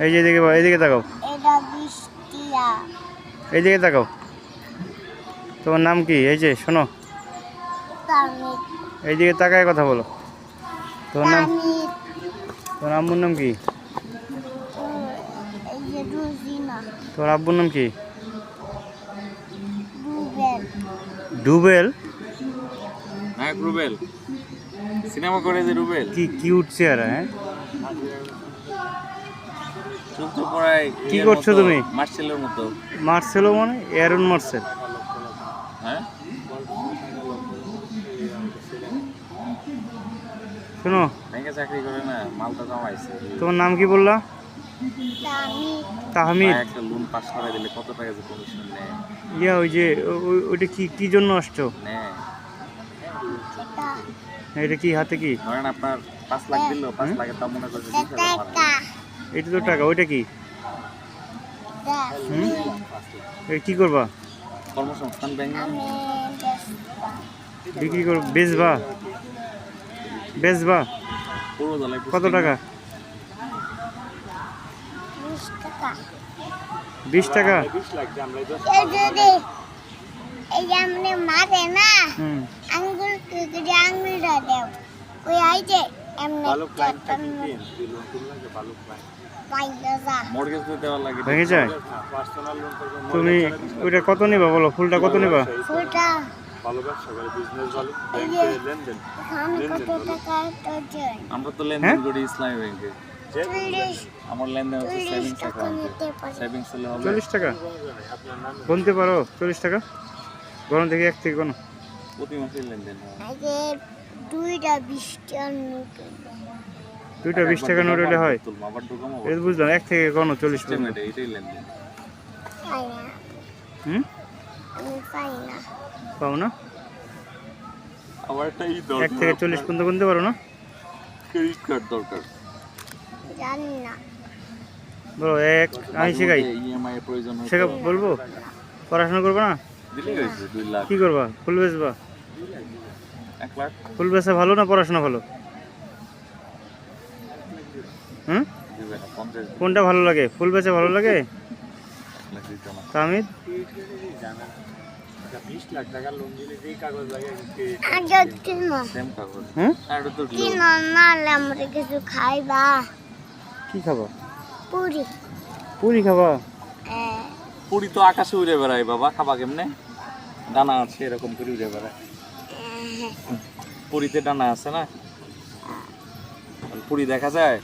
এই যে এদিকে বা- এইদিকে তাকাও। এটা বৃষ্টিয়া। এইদিকে তাকাও। তোমার নাম কি? এই যে শোনো। এইদিকে তাকায় কথা বলো। তোমার নাম? তোমার আম্মুর নাম কি? এই তোমার আব্বুর নাম কি? ডুবেল হ্যাঁ রুবেল। সিনেমা করে যে রুবেল। কি কিউট চেহারা হ্যাঁ? পড়ায় কি করছ তুমি? মার্শেলের মতো। মার্সেলো মানে এরন মার্সেল। হ্যাঁ? শোনো। ব্যাংকে চাকরি করে না মালটা জমাইছে। তোমার নাম কি বললা? তাহমিদ। একটা লোন পাস করে দিলে কত টাকা যে কমিশন নেয়? ইয়া ওই যে ওই- ওইটা কি কি জন্য আসছো? এটা কি হাতে কি? ধরেন আপনার পাঁচ লাখ দিল পাঁচ লাখের দাম মনে করছে এটা তো টাকা ওইটা কি? কি করবা? কর্মসংস্থান ব্যাংক আমি। বিক্রি করো বেচবা। বেচবা। কত টাকা? বিশ টাকা। আপনি মারে না হুম। আঙ্গুল কুকুরে আঙ্গুলটা দেও ওই আই ভেঙে যায়? তুমি ওইটা কত নিবা বলো? ফুলটা কত নিবা? ফুলটা ডজন আমরা তো হ্যাঁ? লেনদেন করি ইসলামী ব্যাংকে। আমার লেনদেন হচ্ছে সেভিংস টাকা অ্যাকাউন্টে সেভিংস হলে হবে। চল্লিশ টাকা? গুনতে পারো? চল্লিশ টাকা? গরম থেকে এক থেকে কোনো? প্রতি মাসে লেনদেন হয়। দুইটা নোট দুইটা বিশ টাকা নোট হলে হয়। এটা বুঝলাম এক থেকে কোনো চল্লিশ হুম? পাও না? এক থেকে চল্লিশ পর্যন্ত গুনতে পারো না? ক্রেডিট কার্ড দরকার। জানি না। বলো এক আমি শেখাই। হয় শেখা বলব? পড়াশোনা করব না? কি করবা? ফুল বেচবা? এক লাখ। ফুল বেচা ভালো না পড়াশোনা ভালো? হুম? কোনটা ভালো লাগে? ফুল বেচা ভালো লাগে? তামিদ খাইবা। কি খাবা? পুরি। পুরি খাবা? হ্যাঁ। পুরি তো আকাশে উড়ে বেড়ায় বাবা। খাবা কেমনে? ডানা আছে এরকম করে উড়ে বেড়ায়। পুরীতে ডানা আছে না? পুরী দেখা যায়?